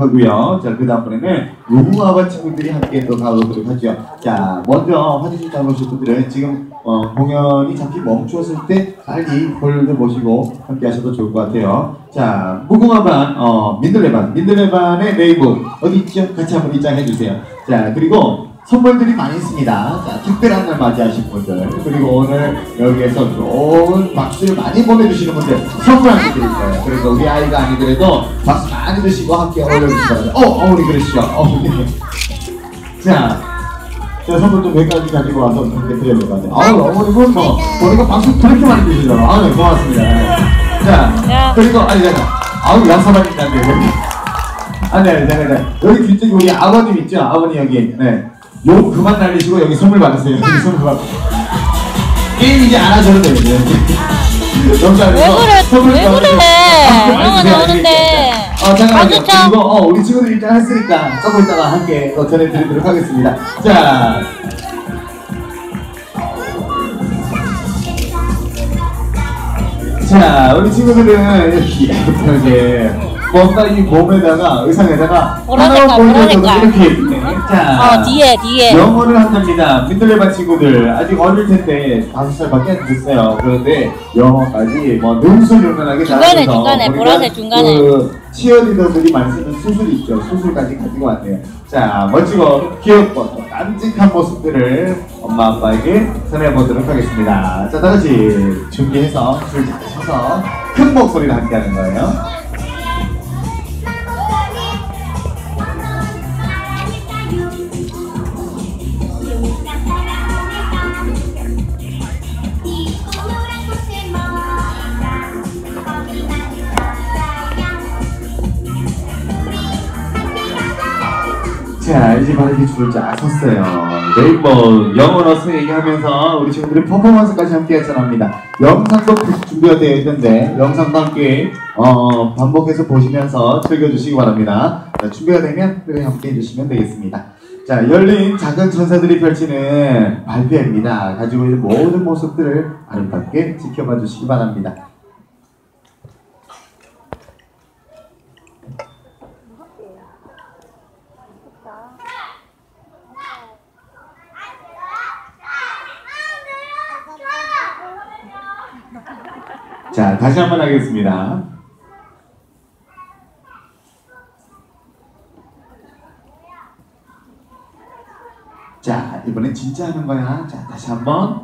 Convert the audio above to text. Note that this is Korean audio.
하고요. 자, 그 다음번에는 무궁화와 친구들이 함께 또 가보도록 하죠. 자, 먼저 화장실 잡으실 분들은 지금 어, 공연이 잠시 멈추었을 때 빨리 홀을 보시고 함께 하셔도 좋을 것 같아요. 자, 무궁화반, 어, 민들레반, 민들레반의 네이버 어디 있죠? 같이 한번 입장해 주세요. 자, 그리고 선물들이 많이 있습니다. 자, 특별한 날 맞이하신 분들, 그리고 오늘 여기에서 좋은 박수를 많이 보내주시는 분들 선물 한개 드릴 거예요. 그래서 우리 아이가 아니더라도 박수 많이 드시고 함께 어울려주시기 바랍니다. 어, 어머니 그러시죠. 어머니. 자, 제가 선물 좀 몇 가지 가지고 와서 될것 같아요. 아유, 어머님은 뭐, 보니까 박수 그렇게 많이 주시더라고요. 아유, 네, 고맙습니다. 자, 야. 그리고, 아니, 잠깐. 아유, 양사발이 있다는데, 여기. 아, 네, 네, 네. 여기 뒤쪽에 우리 아버님 있죠? 아버님 여기. 네. 욕 그만 날리시고 여기 선물 받으세요. 여기 선물 받 게임 이제 안 하셔도. 영상에서 왜 그래? 왜. 그래? 형아 주세요. 나오는데. 어, 잠깐만요. 그리고 어, 우리 친구들 일단 했으니까 조금 있다가 함께 또 전해드리도록 하겠습니다. 자. 자, 우리 친구들은 이렇게 이렇게 뭔가 이 몸에다가 의상에다가 하나 보여줘도 색깔. 이렇게. 자, 어 뒤에 뒤에 영어를 한답니다. 민들레반 친구들 아직 어릴 텐데 다섯 살밖에 안 됐어요. 그런데 영어까지 뭐 능수능란하게 중간에, 잘해서 중간에, 우리가 보라색 중간에. 그 치어리더들이 많이 쓰는 수술 있죠. 수술까지 가지고 왔네요. 자 멋지고 귀엽고 또 깜찍한 모습들을 엄마 아빠에게 전해보도록 하겠습니다. 자 다 같이 준비해서 줄잘 서서 큰 목소리로 함께하는 거예요. 자, 이제 바로 이렇게 줄을 쫙 섰어요. 네이버 영어 러스 얘기하면서 우리 친구들이 퍼포먼스까지 함께 했잖합니다. 영상도 준비가 되어 있는데 영상도 함께 어, 반복해서 보시면서 즐겨주시기 바랍니다. 자, 준비가 되면 그래 함께 해주시면 되겠습니다. 자, 열린 작은 천사들이 펼치는 발표입니다. 가지고 있는 모든 모습들을 아름답게 지켜봐 주시기 바랍니다. 자, 다시 한번 하겠습니다. 자, 이번엔 진짜 하는 거야. 자, 다시 한번.